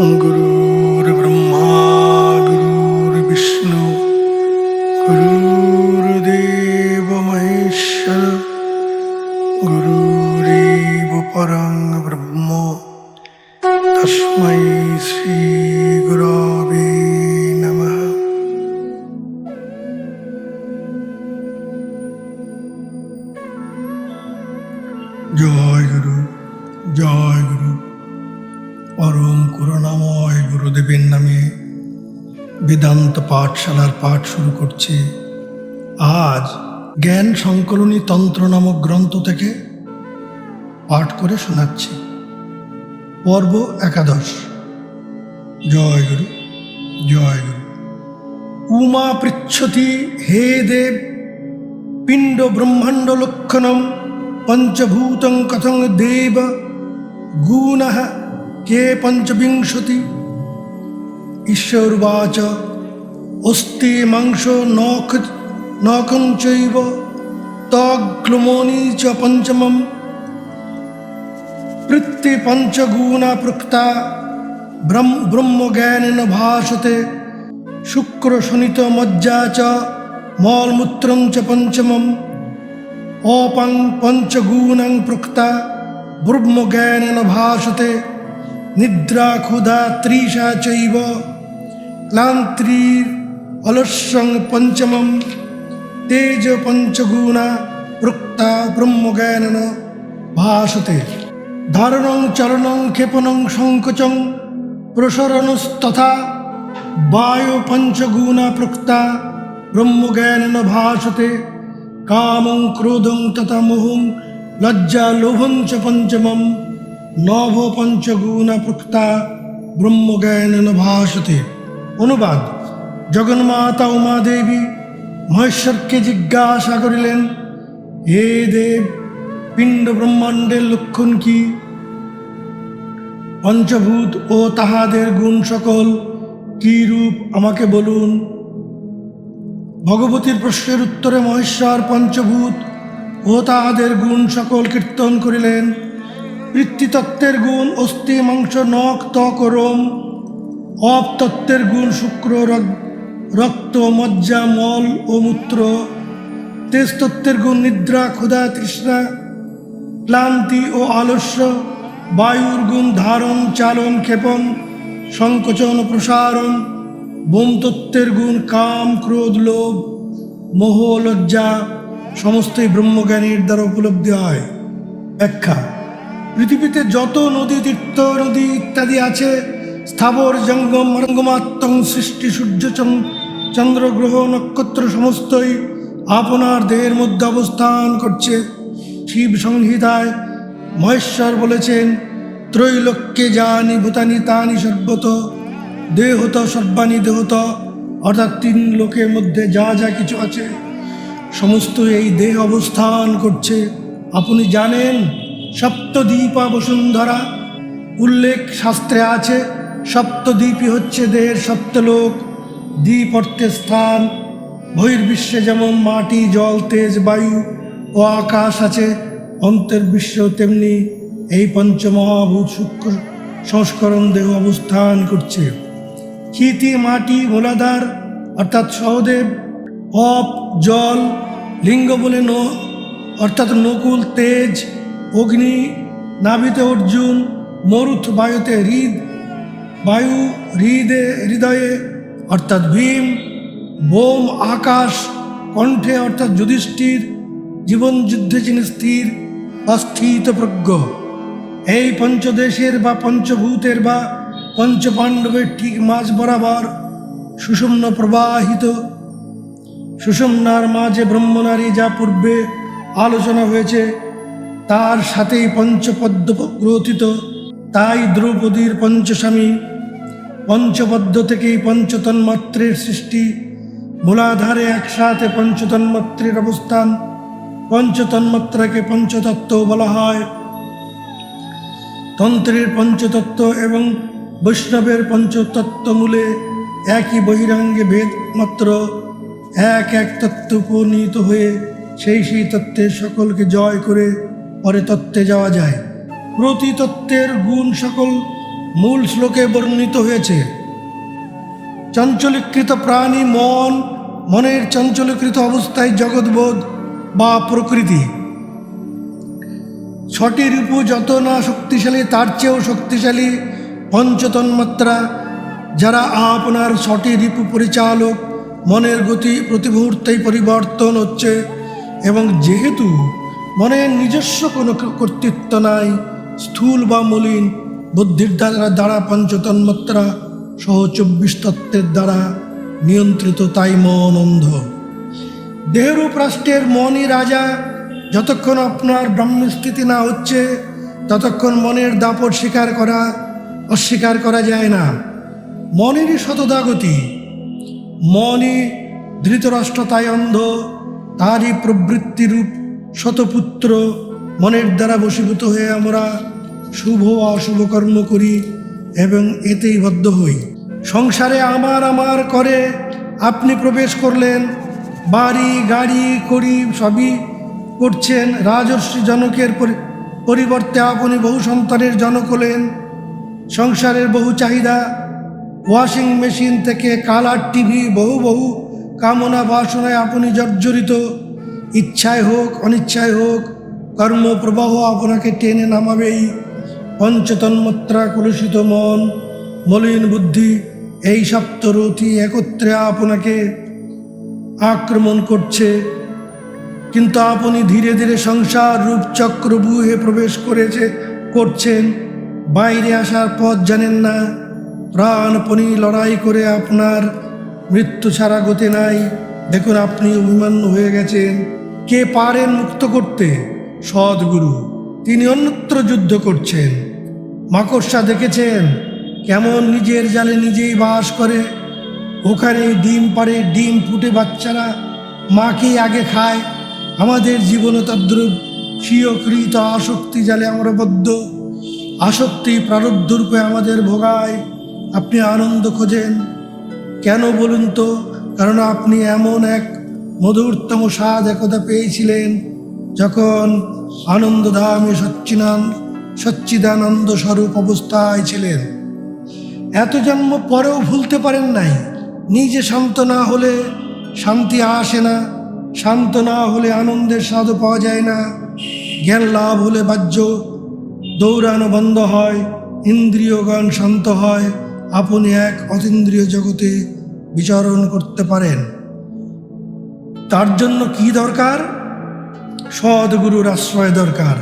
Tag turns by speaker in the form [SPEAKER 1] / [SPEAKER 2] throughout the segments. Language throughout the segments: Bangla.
[SPEAKER 1] Guru করছে আজ জ্ঞান সংকলনী তন্ত্র নামক গ্রন্থ থেকে পাঠ করে শোনাচ্ছি। পর্ব একাদশ। জয় গুরু জয় গুরু। উমা পৃচ্ছতি হে দেব, পিণ্ড ব্রহ্মাণ্ড লক্ষণম পঞ্চভূতং কথং দেব গুণ কে পঞ্চবিংশতি। ঈশ্বরবাচ অস্তি মাংস নখ, নখং চৈব তগ্লুমোনি চ পঞ্চমম। পৃথ্বী পঞ্চগুণা প্রক্তা ব্রহ্ম, ব্রহ্মজ্ঞানেন ভাসতে, শুক্র শনিত মজ্জা চ, মলমূত্রং চ পঞ্চমম। অপং পঞ্চগুণং প্রক্তা ব্রহ্মজ্ঞানেন ভাসতে নিদ্রা ক্ষুধা ত্রিষা চৈব, ক্লান্তির অলস্যং পঞ্চমম তেজ পঞ্চগুণা প্রক্তা ব্রহ্মজ্ঞানেন ভাসতে ধারণং চলনং ক্ষেপণং সংকোচং প্রসরণস্তথা বায়ু পঞ্চগুণা প্রক্তা ব্রহ্মজ্ঞানেন ভাসতে কামং ক্রোধং তথা মোহং লজ্জা লোভং চ পঞ্চমম নভ পঞ্চগুণা প্রক্তা ব্রহ্মজ্ঞানেন ভাসতে অনুবাদ জগন্মাতা উমা দেবী মহেশ্বরকে জিজ্ঞাসা করিলেন, হে দেব, পিণ্ড ব্রহ্মাণ্ডের লক্ষণ কি? পঞ্চভূত ও তাহাদের গুণ সকল কি রূপ আমাকে বলুন? ভগবতীর প্রশ্নের উত্তরে মহেশ্বর পঞ্চভূত ও তাহাদের গুণ সকল কীর্তন করিলেন। পৃথ্বীতত্ত্বের গুণ অস্থি মাংস নখ, ত্বক রোম, অপতত্ত্বের গুণ শুক্র, রগ- রক্ত মজ্জা মল ও মূত্র, তেজতত্ত্বের গুণ, নিদ্রা, ক্ষুধা, তৃষ্ণা, ক্লান্তি ও আলস্য, বায়ুর গুণ, ধারণ, চালন, ক্ষেপণ, সংকোচন প্রসারণ, বোমতত্ত্বের গুণ, কাম, ক্রোধ, লোভ, মোহ, লজ্জা, সমস্তই ব্রহ্মজ্ঞানীর দ্বারা উপলব্ধি হয়। ব্যাখ্যা, পৃথিবীতে যত নদী, তীর্থ, নদী ইত্যাদি আছে, স্থাবর জঙ্গম রঙ্গমাত্মং সৃষ্টি সূর্য চন- চন্দ্র গ্রহ নক্ষত্র সমস্তই আপনার দেহের মধ্যে অবস্থান করছে। শিব সংহিতায় মহেশ্বর বলেছেন, ত্রৈলোক্যে যানি ভূতানি তানি সর্বত, দেহত সর্বাণী দেহত, অর্থাৎ তিন লোকের মধ্যে যা যা কিছু আছে সমস্ত এই দেহ অবস্থান করছে। আপনি জানেন, সপ্তদ্বীপা বসুন্ধরা, উল্লেখ শাস্ত্রে আছে, সপ্তদ্বীপই হচ্ছে দেহের সপ্তলোক। দ্বীপ অর্থের স্থান। বহির্বিশ্বে যেমন মাটি, জল, তেজ, বায়ু ও আকাশ আছে অন্তর্বিশ্ব তেমনি এই পঞ্চমহাভূত সূক্ষ্ম সংস্করণ দেহ অবস্থান করছে। ক্ষিতি মাটি, মূলাধার, অর্থাৎ সহদেব অপ জল, লিঙ্গ বলে ন, অর্থাৎ নকুল, তেজ, অগ্নি, নাভিতে অর্জুন মরুথ বায়ুতে হৃদ, বায়ু হৃদে হৃদয়ে অর্থাৎ ভীম, বোম, আকাশ, কণ্ঠে অর্থাৎ যুধিষ্ঠির, জীবন যুদ্ধে যিনি স্থির, অস্থিত প্রজ্ঞ। এই পঞ্চদেশের বা পঞ্চভূতের বা পঞ্চপাণ্ডবের ঠিক মাঝ বরাবর সুষুম্ন প্রবাহিত, সুষুম্নার মাঝে ব্রহ্মনারী যা পূর্বে আলোচনা হয়েছে, তার সাথেই পঞ্চপদ্ম গ্রথিত তাই দ্রৌপদীর পঞ্চস্বামী পঞ্চপদ্ম থেকেই পঞ্চতন্মাত্রের সৃষ্টি। মূলাধারে একসাথে পঞ্চতন্মাত্রের অবস্থান। পঞ্চতন্মাত্রাকে পঞ্চতত্ত্ব বলা হয়। তন্ত্রের পঞ্চতত্ত্ব এবং বৈষ্ণবের পঞ্চতত্ত্ব মূলে একই বহিরাঙ্গে ভেদ মাত্র। এক এক তত্ত্ব উপনীত হয়ে সেই সেই তত্ত্বের সকলকে জয় করে পরে তত্ত্বে যাওয়া যায়। প্রতি তত্ত্বের গুণ সকল মূল শ্লোকে বর্ণিত হয়েছে, চঞ্চলীকৃত প্রাণী মন, মনের চঞ্চলীকৃত অবস্থায় জগৎবোধ বা প্রকৃতি। ছটি রূপ যত না শক্তিশালী, তার চেয়েও শক্তিশালী পঞ্চতন্মাত্রা, যারা আপনার ছটি রিপু পরিচালক, মনের গতি প্রতি মুহূর্তেই পরিবর্তন হচ্ছে এবং যেহেতু মনের নিজস্ব কোনো কর্তৃত্ব নাই, স্থূল বা মলিন বুদ্ধির দ্বারা দ্বারা পঞ্চতন্মাত্রা, সহ চব্বিশ তত্ত্বের দ্বারা নিয়ন্ত্রিত তাই মন অন্ধ। দেহরূপ রাষ্ট্রের মনই রাজা, যতক্ষণ আপনার ব্রহ্মস্থিতি না হচ্ছে, ততক্ষণ মনের দাপট স্বীকার করা, অস্বীকার করা যায় না। মনেরই শতদাগতি, মনই ধৃতরাষ্ট্র তাই অন্ধ, তারই প্রবৃত্তিরূপ শতপুত্র মনের দ্বারা বশীভূত হয়ে আমরা শুভ অশুভ কর্ম করি এবং এতেই বদ্ধ হই। সংসারে আমার আমার করে আপনি প্রবেশ করলেন, বাড়ি, গাড়ি করি সবই করছেন, রাজর্ষি জনকের পরিবর্তে আপনি বহু সন্তানের জনক হলেন, সংসারের বহু চাহিদা, ওয়াশিং মেশিন থেকে কালার টিভি, বহু বহু কামনা বাসনায় আপনি জর্জরিত। ইচ্ছায় হোক, অনিচ্ছায় হোক, কর্মপ্রবাহ আপনাকে টেনে নামাবেই। পঞ্চতন্মাত্রা কলুষিত মন মলিন বুদ্ধি, এই সপ্তরথী একত্রে আপনাকে আক্রমণ করছে। কিন্তু আপনি ধীরে ধীরে সংসার রূপচক্র বুহে প্রবেশ করেছে, করছেন। বাইরে আসার পথ জানেন না। প্রাণপণি লড়াই করে আপনার মৃত্যু ছাড়া গতি নাই। দেখুন, আপনি অভিমান্য হয়ে গেছেন। কে পারেন মুক্ত করতে? সদ্গুরু, তিনি অন্যত্র যুদ্ধ করছেন। মাকড়সা দেখেছেন? কেমন নিজের জালে নিজেই বাস করে? ওখানে ডিম পাড়ে ডিম ফুটে বাচ্চারা মাকেই আগে খায়? আমাদের জীবনে তদ্রুপ, স্বীয়কৃত আসক্তি জালে আমরা বদ্ধ। আসক্তি প্রারব্ধরূপে আমাদের ভোগায়, আপনি আনন্দ খোঁজেন। কেন বলুন তো? কারণ আপনি এমন এক মধুরতম স্বাদ একদা পেয়েছিলেন, যখন আনন্দধামে সচ্চিনান সচ্চিদানন্দ স্বরূপ অবস্থায় ছিলেন। এত জন্ম পরেও ভুলতে পারেন নাই। নিজে শান্ত না হলে শান্তি আসে না, শান্ত না হলে আনন্দের স্বাদও পাওয়া যায় না। জ্ঞান লাভ হলে বাহ্য দৌড়ানো বন্ধ হয়, ইন্দ্রিয়গণ শান্ত হয়, আপনি এক অতীন্দ্রিয় জগতে বিচরণ করতে পারেন। তার জন্য কি দরকার? সদ্গুরুর আশ্রয় দরকার।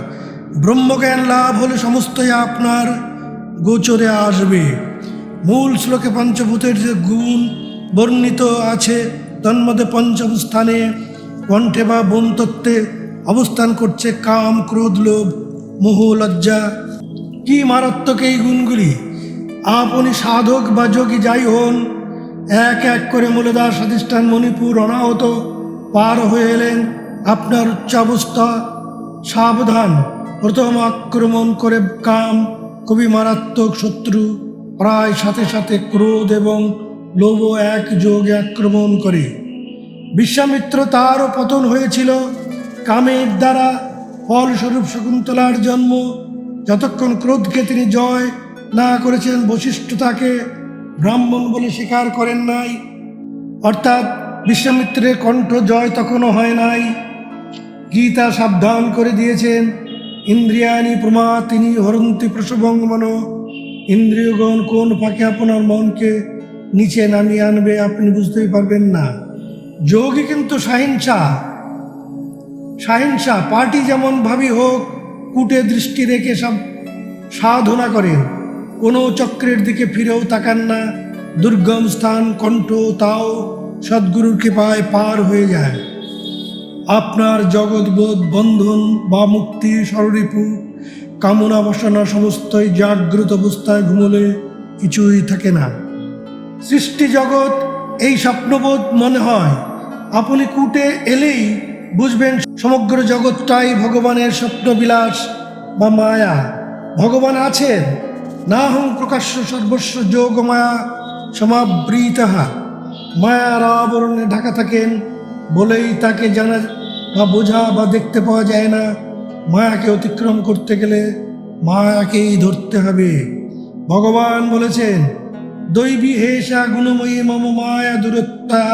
[SPEAKER 1] ব্রহ্মজ্ঞান লাভ হলে সমস্তই আপনার গোচরে আসবে। মূল শ্লোকে পঞ্চভূতের যে গুণ বর্ণিত আছে, তন্মধ্যে পঞ্চম স্থানে কণ্ঠে বা বনতত্ত্বে অবস্থান করছে কাম, ক্রোধ, লোভ, মোহ, লজ্জা। কি মারাত্মক এই গুণগুলি? আপনি সাধক বা যোগী যাই হন, এক এক করে মূলদার স্বাধিষ্ঠান মণিপুর অনাহত পার হয়ে এলেন। আপনার উচ্চাবস্থা সাবধান। প্রথম আক্রমণ করে কাম, খুবই মারাত্মক শত্রু, প্রায় সাথে সাথে ক্রোধ এবং লোভ এক যোগে আক্রমণ করে। বিশ্বামিত্র তারও পতন হয়েছিল। কামের দ্বারা ফলস্বরূপ শকুন্তলার জন্ম। যতক্ষণ ক্রোধকে তিনি জয় না করেছেন বশিষ্ঠ তাকে ব্রাহ্মণ বলে স্বীকার করেন নাই। অর্থাৎ বিশ্বামিত্রের কণ্ঠ জয় তখনও হয় নাই। গীতা সাবধান করে দিয়েছেন। ইন্দ্রিয়ানি প্রমা তিনি হরন্তি প্রসবং মন। ইন্দ্রিয়গণ কোন ফাঁকে আপনার মনকে নিচে নামিয়ে আনবে আপনি বুঝতেই পারবেন না। যোগী কিন্তু সাহিংসা। সাহিংসা, পার্টি যেমন ভাবি হোক, কুটে দৃষ্টি রেখে সব সাধনা করেন কোনো চক্রের দিকে ফিরেও তাকান না, দুর্গম স্থান, কণ্ঠ, তাও, সদ্গুরুর কৃপায় পার হয়ে যায়। আপনার জগৎবোধ বন্ধন বা মুক্তি স্বরূপু কামনা বাসনা সমস্তই জাগ্রত অবস্থায় ঘুমলে কিছুই থাকে না। সৃষ্টি জগৎ এই স্বপ্নবোধ মনে হয়। আপনি কুটে এলেই বুঝবেন সমগ্র জগৎটাই ভগবানের স্বপ্নবিলাস বা মায়া। ভগবান আছেন। না হং প্রকাশ্য সর্বস্ব যোগ মায়া সমাবৃতহা। মায়ার আবরণে ঢাকা থাকেন বলেই তাকে জানা বা বোঝা বা দেখতে পাওয়া যায় না। মায়াকে অতিক্রম করতে গেলে মায়াকেই ধরতে হবে। ভগবান বলেছেন, দৈবী হেষা গুণময়ী মম মায়া দূরত্বা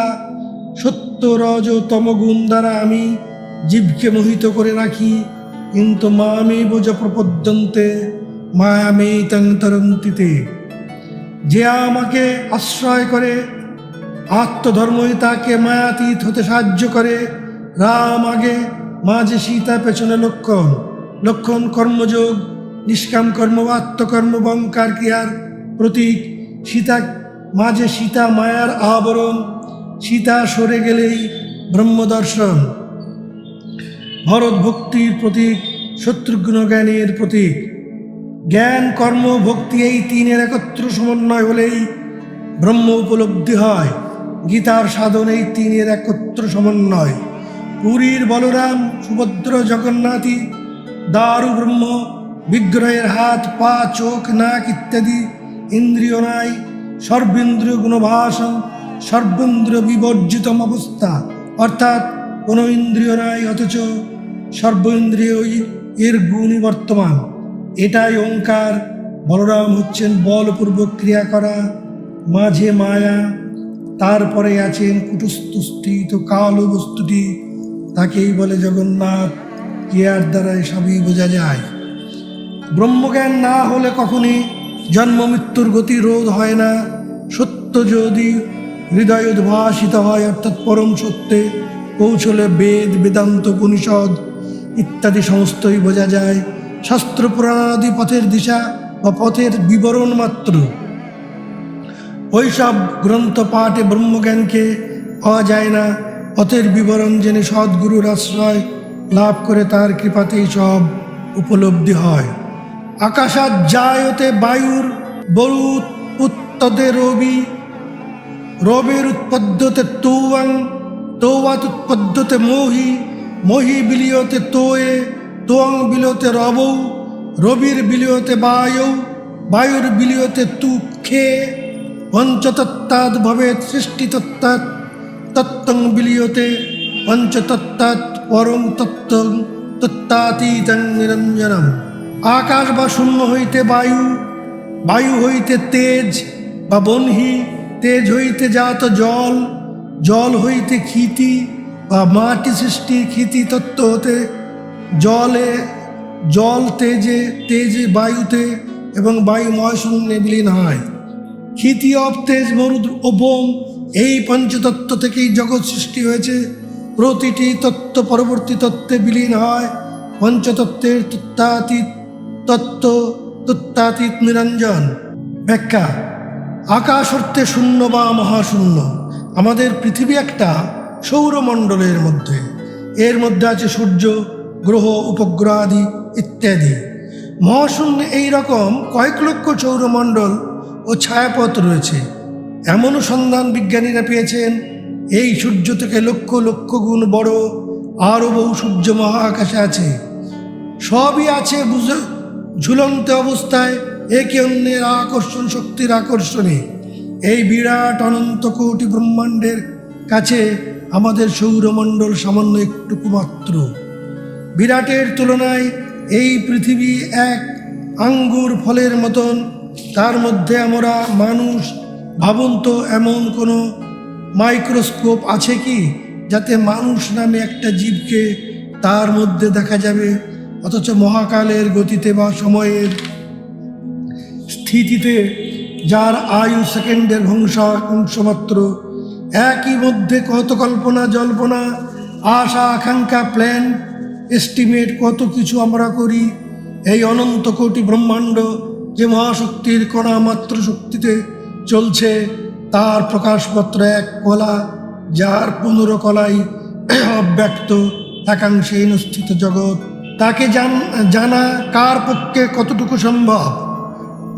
[SPEAKER 1] সত্য রজ তম গুণ দ্বারা আমি জীবকে মোহিত করে রাখি। কিন্তু মামে বোঝ প্রপদ্যন্তে, মায়ামে তরন্তিতে। যে আমাকে আশ্রয় করে, আত্মধর্মই তাকে মায়াতীত হতে সাহায্য করে। রাম আগে, মাঝে সীতা পেছনে লক্ষণ। লক্ষণ কর্মযোগ, নিষ্কাম কর্ম, আত্মকর্ম বঙ্কার ক্রিয়ার প্রতীক। সীতা, মাঝে সীতা মায়ার আবরণ। সীতা সরে গেলেই ব্রহ্মদর্শন ভরত ভক্তির প্রতীক, শত্রুঘ্ন জ্ঞানের প্রতীক। জ্ঞান, কর্ম, ভক্তি এই তিনের একত্র সমন্বয় হলেই ব্রহ্ম উপলব্ধি হয়। গীতার সাধন এই তিনের একত্র সমন্বয়। পুরীর বলরাম, সুভদ্র জগন্নাথী দারু ব্রহ্ম, বিগ্রহের হাত, পা, চোখ, নাক ইত্যাদি ইন্দ্রিয় নাই, সর্বেন্দ্রিয় গুণভাষণ, সর্বেন্দ্রিয় বিবর্জিতম অবস্থা। অর্থাৎ কোনো ইন্দ্রিয় নাই, অথচ সর্বেন্দ্রিয় এর গুণই বর্তমান। এটাই ওঙ্কার। বলরাম হচ্ছেন বলপূর্বক ক্রিয়া করা, মাঝে মায়া, তারপরে আছেন কুটস্থিত কালো বস্তুটি। তাকেই বলে জগন্নাথ ক্রিয়ার দ্বারা সবই বোঝা যায়? ব্রহ্মজ্ঞান না হলে কখনই জন্ম মৃত্যুর গতি রোধ হয় না। সত্য যদি হৃদয় উদ্ভাসিত হয়, অর্থাৎ পরম সত্যে পৌঁছলে বেদ, বেদান্ত, উপনিষদ ইত্যাদি সমস্তই বোঝা যায়। শাস্ত্র পুরাণাদি পথের দিশা বা পথের বিবরণ মাত্র। ওইসব গ্রন্থ পাঠে ব্রহ্মজ্ঞানকে পাওয়া যায় না। পথের বিবরণ জেনে সদ্গুরুর আশ্রয় লাভ করে তার কৃপাতেই সব উপলব্ধি হয়। আকাশাত জায়তে বায়ুর বরু উত্তদে রবি, রবের উৎপদ্যতে তৌয়াং তৌয়াত উৎপদ্যতে মোহি মোহি বিলিয়তে তোয়ে, তোয়াং বিলিয়তে রবৌ, রবির বিলিয়তে বায়ৌ, বায়ুর বিলিয়তে তুক্ষে পঞ্চতত্ত্বাৎ ভবেৎ সৃষ্টিতত্ত্বাৎ তত্ত্বং বিলিয়তে পঞ্চতত্ত্বাৎ পরম তত্ত্বং তত্ত্বাতীতং নিরঞ্জনম আকাশ বা শূন্য হইতে বায়ু বায়ু হইতে তেজ বা বহ্নি তেজ হইতে জাত জল জল হইতে ক্ষিতি বা মাটি সৃষ্টি ক্ষিতি তত্ত্ব হতে জলে জল তেজে তেজে বায়ুতে এবং বায়ুময় শূন্যে বিলীন হয় ক্ষিতি অব তেজ মরুদ ও বোম এই পঞ্চতত্ত্ব থেকেই জগৎ সৃষ্টি হয়েছে। প্রতিটি তত্ত্ব পরবর্তী তত্ত্বে বিলীন হয়। পঞ্চতত্ত্বের তত্ত্বাতীত তত্ত্ব, তত্ত্বাতীত নিরঞ্জন। ব্যাখ্যা, আকাশ অর্থে শূন্য বা মহাশূন্য। আমাদের পৃথিবী একটা সৌরমণ্ডলের মধ্যে। এর মধ্যে আছে সূর্য, গ্রহ উপগ্রহ আদি ইত্যাদি। মহাশূন্য এই রকম কয়েক লক্ষ সৌরমণ্ডল ও ছায়াপথ রয়েছে। এমনও সন্ধান বিজ্ঞানীরা পেয়েছেন, এই সূর্য থেকে লক্ষ লক্ষ গুণ বড় আরও বহু সূর্য মহাকাশে আছে। সবই আছে বুঝে, ঝুলন্ত অবস্থায় একে অন্যের আকর্ষণ, শক্তির আকর্ষণে। এই বিরাট অনন্ত কোটি ব্রহ্মাণ্ডের কাছে আমাদের সৌরমণ্ডল সামান্য একটুকু মাত্র। বিরাটের তুলনায় এই পৃথিবী এক আঙ্গুর ফলের মতন, তার মধ্যে আমরা মানুষ ভাবুন তো, এমন কোনো মাইক্রোস্কোপ আছে কি যাতে মানুষ নামে একটা জীবকে তার মধ্যে দেখা যাবে? অথচ মহাকালের গতিতে বা সময়ের স্থিতিতে যার আয়ু সেকেন্ডের ভংসা অংশমাত্র একই মধ্যে কত কল্পনা, জল্পনা, আশা, আকাঙ্ক্ষা, প্ল্যান, এস্টিমেট, কত কিছু আমরা করি? এই অনন্ত কোটি ব্রহ্মাণ্ড যে মহাশক্তির কণা মাত্র শক্তিতে চলছে। তার প্রকাশপত্র এক কলা, যার পনেরো কলাই অব্যক্ত একাংশে স্থিত জগৎ। তাকে জান- কার পক্ষে কতটুকু সম্ভব?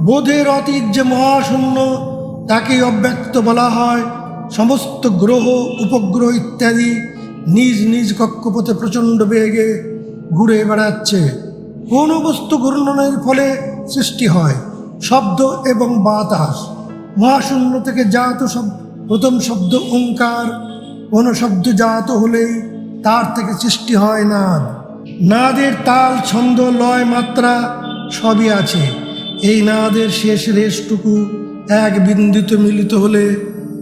[SPEAKER 1] বোধের অতীত যে মহাশূন্য তাকেই অব্যক্ত বলা হয় সমস্ত গ্রহ, উপগ্রহ ইত্যাদি নিজ নিজ কক্ষপথে প্রচণ্ড বেগে ঘুরে বেড়াচ্ছে। কোন বস্তু ঘূর্ণনের ফলে সৃষ্টি হয়, শব্দ এবং বাতাস। মহাশূন্য থেকে জাত শব্দ, প্রথম শব্দ ওঙ্কার কোনো শব্দ জাত হলেই তার থেকে সৃষ্টি হয় নাদ। নাদের তাল, ছন্দ, লয়, মাত্রা সবই আছে। এই নাদের শেষ রেশটুকু এক বিন্দুতে মিলিত হলে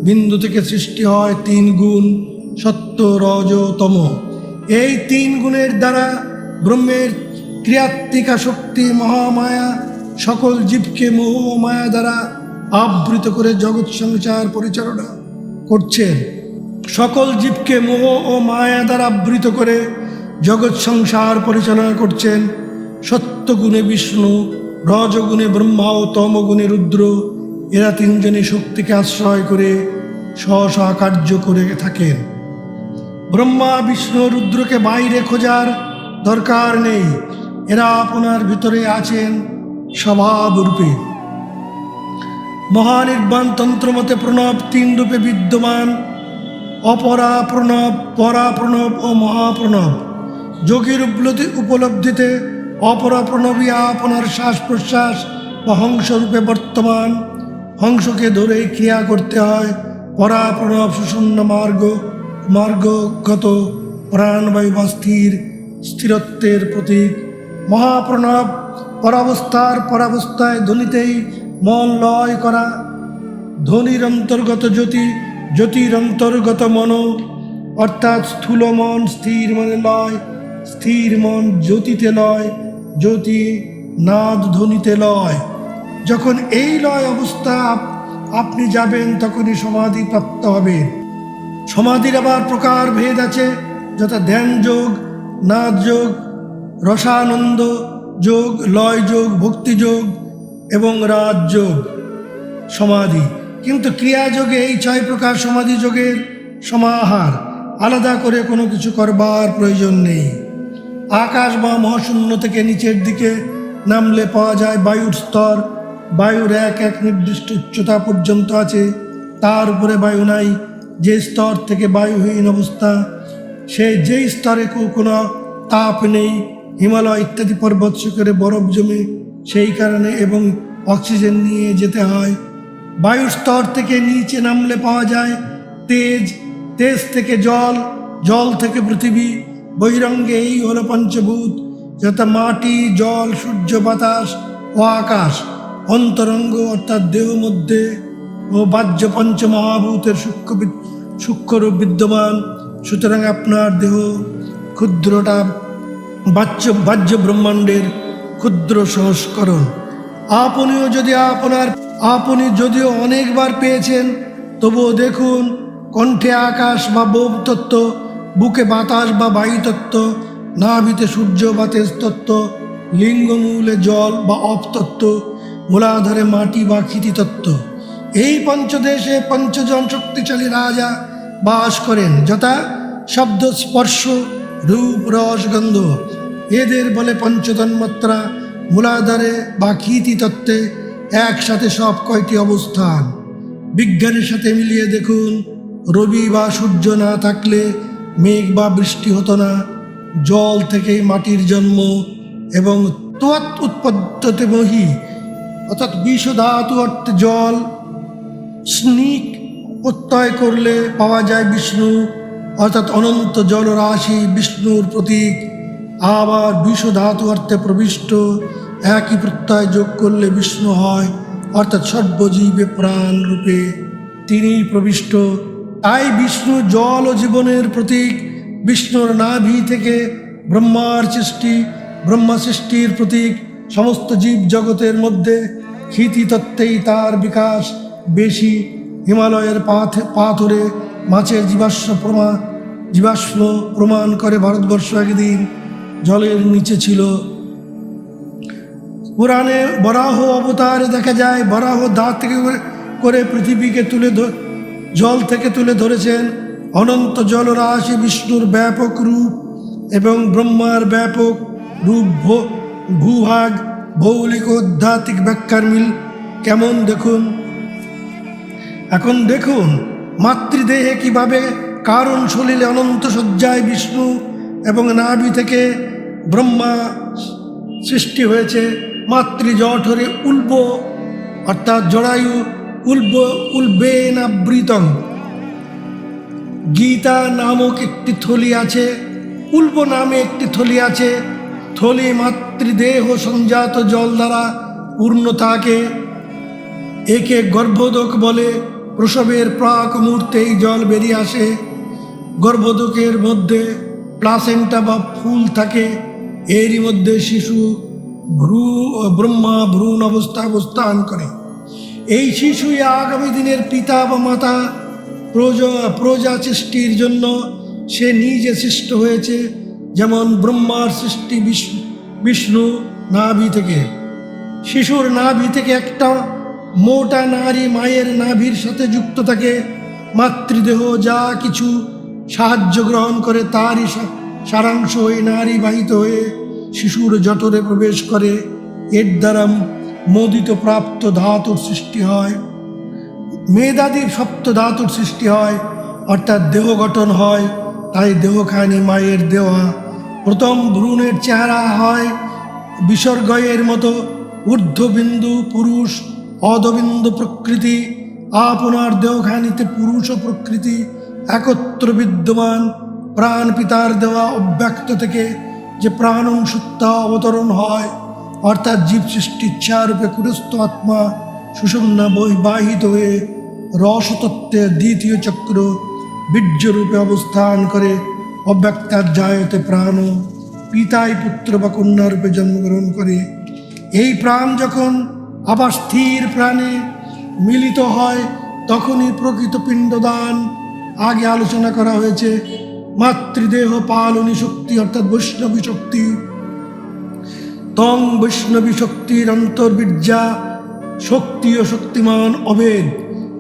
[SPEAKER 1] বিন্দু থেকে সৃষ্টি হয় তিন গুণ সত্য, রজ, তম। এই তিন গুণের দ্বারা ব্রহ্মের ক্রিয়াত্মিকা শক্তি, মহামায়া, সকল জীবকে মোহ, মায়া দ্বারা আবৃত করে জগৎ সংসার পরিচালনা করছেন সকল জীবকে মোহ ও মায়া দ্বারা আবৃত করে জগৎ সংসার পরিচালনা করছেন সত্যগুণে বিষ্ণু, রজগুণে ব্রহ্মা ও তমগুণে রুদ্র। এরা তিনজনে শক্তিকে আশ্রয় করে স্ব কার্য করে থাকেন। ব্রহ্মা, বিষ্ণু, রুদ্রকে বাইরে খোঁজার দরকার নেই। এরা আপনার ভিতরে আছেন স্বভাবরূপে। মহানির্বাণ তন্ত্রমতে প্রণব তিন রূপে বিদ্যমান। অপরা প্রণব, পরা প্রণব ও মহাপ্রণব যোগীর উপলব্ধি উপলব্ধিতে অপরা প্রণবী আপনার শ্বাস প্রশ্বাস বা হংসরূপে বর্তমান। হংসকে ধরে ক্রিয়া করতে হয়। পরা প্রণব সুষুম্ন মার্গ, মার্গগত প্রাণবায়ু বা স্থির, স্থিরত্বের প্রতীক। মহাপ্রণব পরাবস্থার পরাবস্থায় ধ্বনিতেই মন লয় করা। ধ্বনির অন্তর্গত জ্যোতি জ্যোতির অন্তর্গত মন। অর্থাৎ স্থূল মন স্থির মনে লয়, স্থির মন জ্যোতিতে লয়, জ্যোতি নাদ ধ্বনিতে লয়। যখন এই লয় অবস্থা আপ- আপনি যাবেন, তখনই সমাধি প্রাপ্ত হবেন সমাধির আবার প্রকার ভেদ আছে, যথা ধ্যান যোগ, নাদ যোগ, রসানন্দ যোগ, লয় যোগ, ভক্তি যোগ এবং রাজযোগ সমাধি। কিন্তু ক্রিয়াযোগে এই ছয় প্রকার সমাধি যোগের সমাহার আলাদা করে কোনো কিছু করবার প্রয়োজন নেই। আকাশ বা মহাশূন্য থেকে নিচের দিকে নামলে পাওয়া যায় বায়ুর স্তর। বায়ুর এক এক নির্দিষ্ট উচ্চতা পর্যন্ত আছে। তার উপরে বায়ু নাই। যে স্তর থেকে বায়ুহীন অবস্থা, সে যেই স্তরে কোনো তাপ নেই। হিমালয় ইত্যাদি পর্বত শিখরে বরফ জমে সেই কারণে এবং অক্সিজেন নিয়ে যেতে হয়। বায়ুর স্তর থেকে নিচে নামলে পাওয়া যায় তেজ তেজ থেকে জল জল থেকে পৃথিবী। বহিরঙ্গে এই হলো পঞ্চভূত, যথা মাটি, জল, সূর্য, বাতাস ও আকাশ। অন্তরঙ্গ অর্থাৎ দেহ মধ্যে ও বাহ্য পঞ্চ মহাভূতের সূক্ষ্ম সূক্ষ্মরূপ বিদ্যমান। সুতরাং আপনার দেহ ক্ষুদ্রটা বাহ্য বাহ্য ব্রহ্মাণ্ডের ক্ষুদ্র সংস্করণ। আপনিও যদি আপনার আপনি যদিও অনেকবার পেয়েছেন, তবুও দেখুন, কণ্ঠে আকাশ বা বোম তত্ত্ব, বুকে বাতাস বা বায়ু তত্ত্ব, নাভিতে সূর্য বা তেজ তত্ত্ব, লিঙ্গমূলে জল বা অপতত্ত্ব মূলাধারে মাটি বা ক্ষিতি তত্ত্ব। এই পঞ্চদেশে পঞ্চজন শক্তিশালী রাজা বাস করেন, যথা শব্দ, স্পর্শ, রূপ, রস, গন্ধ এদের বলে পঞ্চতন্মাত্রা, মূলাধারে বা ক্ষিতি তত্ত্বে একসাথে সব কয়টি অবস্থান। বিজ্ঞানের সাথে মিলিয়ে দেখুন, রবি বা সূর্য না থাকলে মেঘ বা বৃষ্টি হতো না। জল থেকেই মাটির জন্ম এবং তোয়াত উৎপত্ততে মহি, অর্থাৎ বিষ ধাতু অর্থে জল। স্নিক প্রত্যয় করলে পাওয়া যায় বিষ্ণু, অর্থাৎ অনন্ত জলরাশি বিষ্ণুর প্রতীক। আবার ধাতু অর্থে প্রবিষ্ট, একই প্রত্যয় যোগ করলে বিষ্ণু হয়, অর্থাৎ সর্বজীবে প্রাণ রূপে। তিনি প্রবিষ্ট। তাই বিষ্ণু জল ও জীবনের প্রতীক। বিষ্ণুর নাভি থেকে ব্রহ্মার সৃষ্টি, ব্রহ্মা সৃষ্টির প্রতীক। সমস্ত জীব জগতের মধ্যে ক্ষিতি তত্ত্বেই তার বিকাশ। বেশি হিমালয়ের পাথ পাথরে মাছের জীবাশ্ম প্রমা জীবাশ্ম প্রমাণ করে ভারতবর্ষ একদিন। জলের নিচে ছিল। পুরাণে বরাহ অবতারে দেখা যায়, বরাহ দাঁত থেকে করে- পৃথিবীকে তুলে জল থেকে তুলে ধরেছেন। অনন্ত জলরাশি বিষ্ণুর ব্যাপক রূপ এবং ব্রহ্মার ব্যাপক রূপ ভূভাগ ভৌলিক আধ্যাত্মিক ব্যাখ্যার মিল। কেমন দেখুন? এখন দেখুন, মাতৃদেহে কীভাবে কারণ সলিলে অনন্ত সজ্জায় বিষ্ণু এবং নাভি থেকে ব্রহ্মা সৃষ্টি হয়েছে মাতৃজঠরে উল্ব, অর্থাৎ জরায়ু উল্ব উল্বেন আবৃতং গীতা নামক একটি থলি আছে, উল্ব নামে একটি থলি আছে, থলি মাতৃদেহ সংজাত জল দ্বারা পূর্ণ থাকে। একে গর্ভোদক বলে, প্রসবের প্রাক মুহূর্তেই জল বেরিয়ে আসে। গর্ভোদকের মধ্যে প্লাসেন্টা বা ফুল থাকে, এরই মধ্যে শিশু ভ্রু, ব্রহ্মা ভ্রূণ অবস্থা অবস্থান করে। এই শিশুই আগামী দিনের পিতা বা মাতা প্রজা প্রজা সৃষ্টির জন্য সে নিজে সৃষ্ট হয়েছে, যেমন ব্রহ্মার সৃষ্টি বিষ্ণু বিষ্ণু নাভি থেকে। শিশুর নাভি থেকে একটা মোটা নারী মায়ের নাভির সাথে যুক্ত থাকে, মাতৃদেহ যা কিছু সাহায্য গ্রহণ করে তারই সারাংশ হয়ে, নারী বাহিত হয়ে শিশুর জঠরে প্রবেশ করে। এর দ্বারা মোদিত প্রাপ্ত ধাতুর সৃষ্টি হয়, মেধাদির সপ্ত ধাতুর সৃষ্টি হয়, অর্থাৎ দেহ গঠন হয়, তাই দেহখানি মায়ের দেওয়া। প্রথম ভ্রূণের চেহারা হয় বিসর্গয়ের মতো, ঊর্ধ্ববিন্দু পুরুষ, অধবিন্দু প্রকৃতি, আপনার দেহখানিতে পুরুষ প্রকৃতি। একত্র বিদ্যমান প্রাণ পিতার দেওয়া অব্যক্ত থেকে যে প্রাণ অংশুত্তা অবতরণ হয়, অর্থাৎ জীব সৃষ্টি ইচ্ছারূপে কুরস্থ আত্মা সুষুম্না বহিবাহিত হয়ে রসতত্ত্বের দ্বিতীয় চক্র বীর্যরূপে অবস্থান করে অব্যক্তার জায়তে প্রাণ পিতাই পুত্র বা কন্যা রূপে জন্মগ্রহণ করে। এই প্রাণ যখন আবার স্থির প্রাণে মিলিত হয়, তখনই প্রকৃত পিণ্ডদান আগে আলোচনা করা হয়েছে, মাতৃদেহ পালনী শক্তি অর্থাৎ বৈষ্ণবী শক্তি। তং বৈষ্ণবী শক্তির অন্তর্বীর্যা শক্তি ও শক্তিমান অভেদ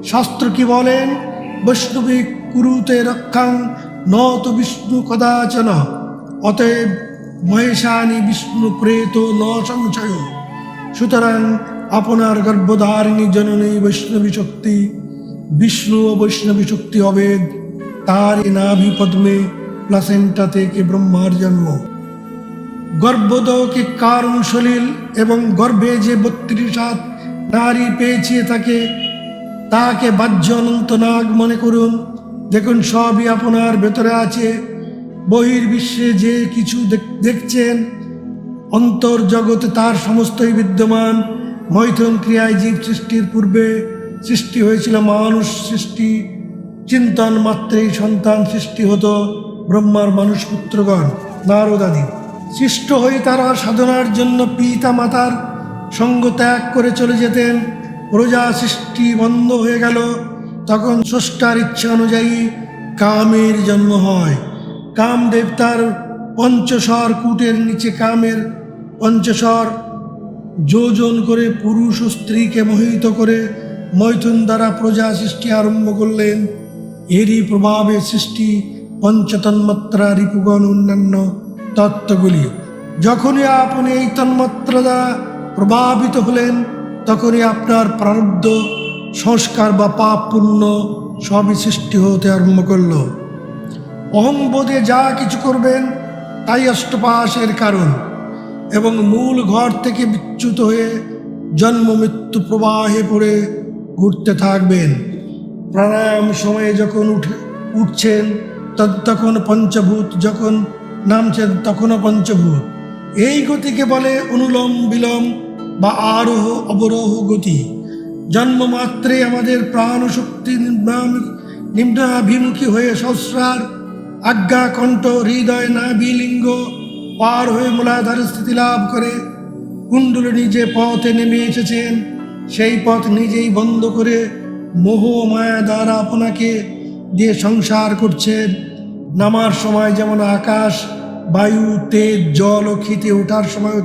[SPEAKER 1] শাস্ত্র কি বলেন? বৈষ্ণবী কুরুতে রক্ষাং ন তো বিষ্ণু কদাচন। অতএব মহেশানি বিষ্ণু প্রেত ন সংশয়। সুতরাং আপনার গর্ভধারিণী জননী বৈষ্ণবী শক্তি বিষ্ণু ও বৈষ্ণবী শক্তি অভেদ তার নাভি পদ্মে প্লাসেন্টা থেকে ব্রহ্মার জন্ম। গর্ভদকে কারণ সলিল এবং গর্ভে যে বত্রিশ হাত নারী পেয়েছে তাকে তাকে বাহ্য অনন্ত নাগ মনে করুন। দেখুন, সবই আপনার ভেতরে আছে। বহির্বিশ্বে যে কিছু দেখ- দেখছেন অন্তর জগতে তার সমস্তই বিদ্যমান। মৈথন ক্রিয়ায় জীব সৃষ্টির পূর্বে সৃষ্টি হয়েছিল মানুষ সৃষ্টি, চিন্তন মাত্রেই সন্তান সৃষ্টি হতো ব্রহ্মার মানুষ পুত্রগণ নারদাদি সৃষ্ট হয়ে তারা সাধনার জন্য পিতা মাতার সঙ্গ ত্যাগ করে চলে যেতেন। প্রজা সৃষ্টি বন্ধ হয়ে গেল। তখন স্রষ্টার ইচ্ছা অনুযায়ী কামের জন্ম হয়। কামদেব তার পঞ্চস্বর কূটের নিচে কামের পঞ্চস্বর যোজন করে পুরুষ ও স্ত্রীকে মোহিত করে মৈথুন দ্বারা প্রজা সৃষ্টি আরম্ভ করলেন। এরই প্রভাবে সৃষ্টি পঞ্চতন্মাত্রা রিপুগণ অন্যান্য তত্ত্বগুলি। যখনই আপনি এই তন্মাত্রা দ্বারা প্রভাবিত হলেন, তখনই আপনার প্রারব্ধ, সংস্কার বা পাপ পুণ্য সবই সৃষ্টি হতে আরম্ভ করল। অহংবোধে যা কিছু করবেন, তাই অষ্টপাশের কারণ এবং মূল ঘর থেকে বিচ্যুত হয়ে জন্ম মৃত্যু প্রবাহে পড়ে ঘুরতে থাকবেন। প্রাণায়াম সময়ে যখন উঠে, উঠছেন তখন পঞ্চভূত, যখন নামছেন, তখনও পঞ্চভূত। এই গতিকে বলে অনুলম বিলোম বা আরোহ অবরোহ গতি। জন্মমাত্রে আমাদের প্রাণ শক্তি নিম্নাম- নিম্নাভিমুখী হয়ে সহস্রার আজ্ঞা, কণ্ঠ, হৃদয় নাভিলিঙ্গ পার হয়ে মূলাধারে স্থিতি লাভ করে কুণ্ডলিনী যে পথে নেমে এসেছেন সেই পথ নিজেই বন্ধ করে মোহ মায়া দ্বারা আপনাকে দিয়ে সংসার করছেন। নামার সময় যেমন আকাশ, বায়ু, তেজ, জল ও খিতে ওঠার সময়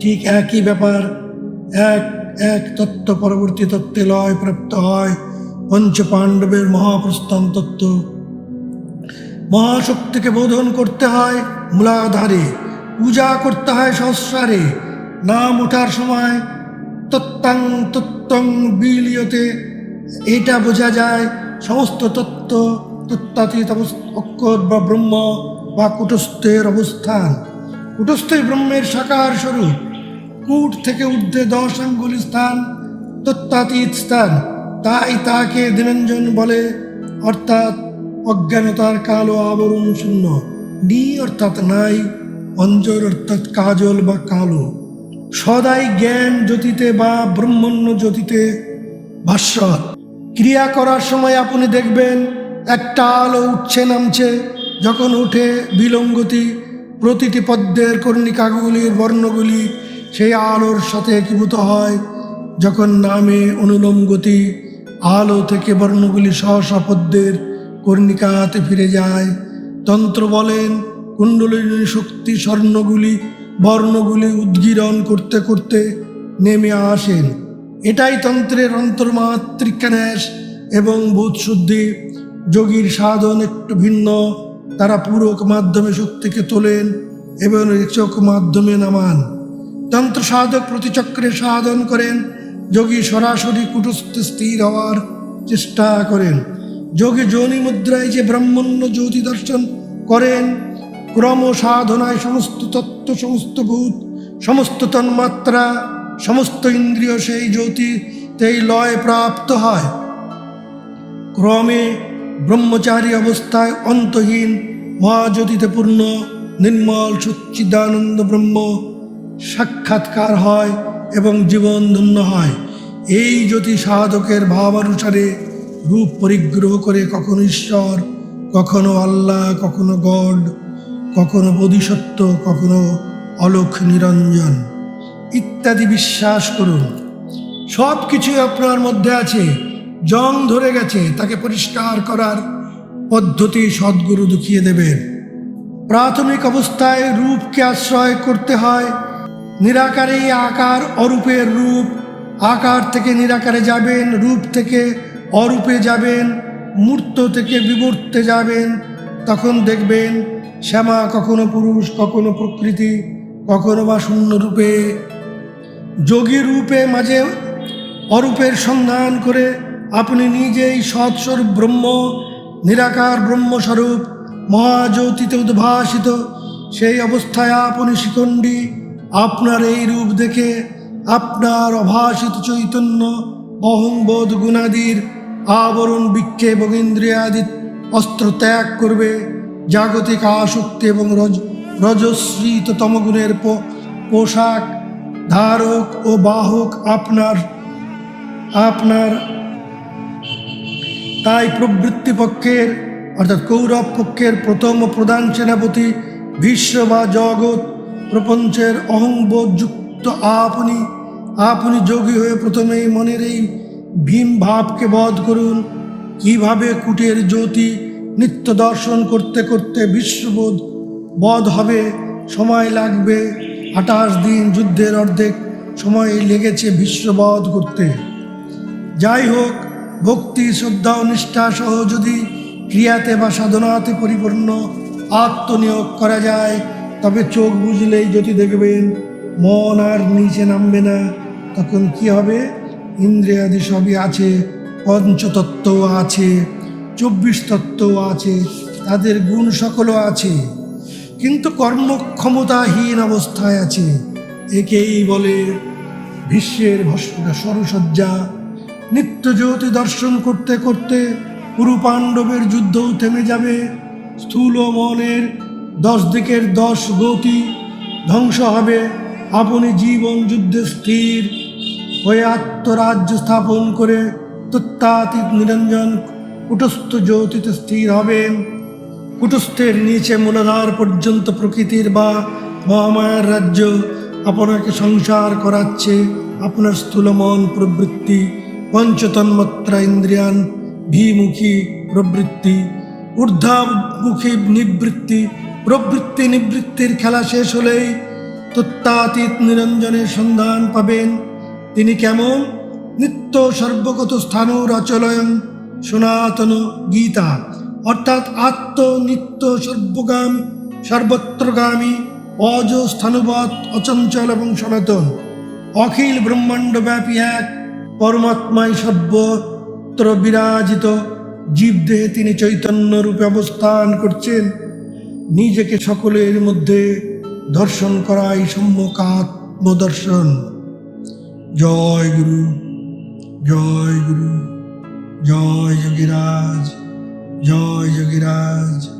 [SPEAKER 1] ঠিক একই ব্যাপার। এক এক তত্ত্ব পরবর্তী তত্ত্বে লয় প্রাপ্ত হয় পঞ্চ পাণ্ডবের মহাপ্রস্থান তত্ত্ব। মহাশক্তিকে বোধন করতে হয় মূলাধারে, পূজা করতে হয় সংসারে নাম ওঠার সময় তত্ত্বাং তত্ত্বং বিলিয়তে। এটা বোঝা যায়, সমস্ত তত্ত্ব তত্ত্বাতীত অক্ষর বা ব্রহ্ম বা কুটস্থের অবস্থান। কুটস্থই ব্রহ্মের সাকার স্বরূপ। কূট থেকে ঊর্ধ্বে দশ আঙ্গুল স্থান, তত্ত্বাতীত স্থান। তাই তাকে দিনঞ্জন বলে, অর্থাৎ অজ্ঞানতার কালো আবরণ শূন্য। নি অর্থাৎ নাই, অঞ্জর অর্থাৎ কাজল বা কালো। সদাই জ্ঞান জ্যোতিতে বা ব্রহ্মণ্য জ্যোতিতে ভাস্বর ক্রিয়া করার সময় আপনি দেখবেন একটা আলো উঠছে নামছে, যখন উঠে বিলঙ্গতি, প্রতিটি পদ্মের কর্ণিকাগুলির বর্ণগুলি সেই আলোর সাথে একীভূত হয়। যখন নামে অনুলোম গতি আলো থেকে বর্ণগুলি সহসা পদ্মের কর্ণিকাতে ফিরে যায়। তন্ত্র বলেন, কুণ্ডলিনী শক্তি স্বর্ণগুলি বর্ণগুলি উদ্গীরণ করতে করতে নেমে আসেন। এটাই তন্ত্রের অন্তর্মাত্রিকান্যাস এবং বোধশুদ্ধি। যোগীর সাধন একটু ভিন্ন। তারা পূরক মাধ্যমে শক্তিকে তোলেন এবং রেচক মাধ্যমে নামান। তন্ত্র সাধক প্রতিচক্রে সাধন করেন। যোগী সরাসরি কুটস্থ স্থির হওয়ার চেষ্টা করেন। যোগী যোনি মুদ্রায় যে ব্রাহ্মণ্য জ্যোতি দর্শন করেন ক্রম সাধনায় সমস্ত তত্ত্ব, সমস্ত ভূত, সমস্ত তন্মাত্রা, সমস্ত ইন্দ্রিয় সেই জ্যোতিতেই লয় প্রাপ্ত হয়। ক্রমে ব্রহ্মচারী অবস্থায় অন্তহীন, মহাজ্যোতিতে পূর্ণ, নির্মল সচ্চিদানন্দ ব্রহ্ম সাক্ষাৎকার হয় এবং জীবন ধন্য হয়। এই জ্যোতি সাধকের ভাবানুসারে রূপ পরিগ্রহ করে কখনো ঈশ্বর, কখনো আল্লাহ, কখনো গড কখনো বোধিসত্ত্ব, কখনো অলোক নিরঞ্জন। ইত্যাদি বিশ্বাস করুন। সব কিছুই আপনার মধ্যে আছে। জং ধরে গেছে। তাকে পরিষ্কার করার পদ্ধতি সদ্গুরু দেখিয়ে দেবেন প্রাথমিক অবস্থায় রূপকে আশ্রয় করতে হয়। নিরাকারেই আকার অরূপের রূপ। আকার থেকে নিরাকারে যাবেন, রূপ থেকে অরূপে যাবেন, মূর্ত থেকে বিমূর্তে যাবেন। তখন দেখবেন শ্যামা কখনো পুরুষ, কখনো প্রকৃতি, কখনো বা শূন্য রূপে। যোগী রূপে মাঝে অরূপের সন্ধান করে আপনি নিজেই সৎস্বরূপ ব্রহ্ম, নিরাকার ব্রহ্মস্বরূপ, মহাজ্যোতিতে উদ্ভাসিত। সেই অবস্থায় আপনি শিখণ্ডী, আপনার এই রূপ দেখে আপনার অভাসিত চৈতন্য, অহংবোধ গুণাদির আবরণ বিক্ষেপ ইন্দ্রিয়াদি অস্ত্র ত্যাগ করবে। জাগতিক আসক্তি এবং রজ রজস্রীত তমগুণের পোশাক ধারক ও বাহক আপনার আপনার তাই প্রবৃত্তি পক্ষের, অর্থাৎ কৌরব পক্ষের প্রথম প্রধান সেনাপতি বিশ্ব বা জগৎ প্রপঞ্চের অহংবোধ যুক্ত আপনি আপনি যোগী হয়ে প্রথমেই মনের এই ভীম ভাবকে বধ করুন। কীভাবে কুটের জ্যোতি নিত্য দর্শন করতে করতে বিশ্ববোধ বধ হবে, সময় লাগবে, আঠাশ দিন যুদ্ধের অর্ধেক সময় লেগেছে বিশ্ববধ করতে। যাই হোক, ভক্তি, শ্রদ্ধা নিষ্ঠা সহ যদি ক্রিয়াতে বা সাধনাতে পরিপূর্ণ আত্মনিয়োগ করা যায়, তবে চোখ বুঝলেই যদি দেখবেন মন আর নিচে নামবে না, তখন কি হবে? ইন্দ্রিয়াদি সবই আছে, পঞ্চতত্ত্বও আছে। চব্বিশ তত্ত্বও আছে, তাদের গুণ সকলও আছে, কিন্তু কর্মক্ষমতাহীন অবস্থায় আছে। একেই বলে বিশ্বের সরসজ্জা। নিত্য জ্যোতি দর্শন করতে করতে পুরু পাণ্ডবের যুদ্ধও থেমে যাবে। স্থূল মনের দশ দিকের দশ গতি ধ্বংস হবে। আপনি জীবন যুদ্ধে স্থির হয়ে আত্মরাজ্য স্থাপন করে তত্ত্বাতীত নিরঞ্জন কুটস্থ জ্যোতিতে স্থির হবেন কুটস্থের নিচে মূলাধার পর্যন্ত প্রকৃতির বা মহামায়ার রাজ্য আপনাকে সংসার করাচ্ছে। আপনার স্থূলমন প্রবৃত্তি, পঞ্চতন্মাত্রা ইন্দ্রিয়ান ভিমুখী প্রবৃত্তি, ঊর্ধ্বামুখী নিবৃত্তি, প্রবৃত্তি নিবৃত্তির খেলা শেষ হলেই তত্ত্বাতীত নিরঞ্জনের সন্ধান পাবেন। তিনি কেমন? নিত্য সর্বগত স্থান রচলয়ন সনাতন গীতা, অর্থাৎ আত্ম নিত্য সর্বগামী, সর্বত্রগামী অজ স্থানুবৎ অচঞ্চল এবং সনাতন। অখিল ব্রহ্মাণ্ডব্যাপী এক পরমাত্মাই সর্বত্র বিরাজিত জীবদেহে তিনি চৈতন্য রূপে অবস্থান করছেন। নিজেকে সকলের মধ্যে দর্শন করাই সম্যক আত্মদর্শন। জয় গুরু জয় গুরু। জয় যোগীরাজ জয় যোগীরাজ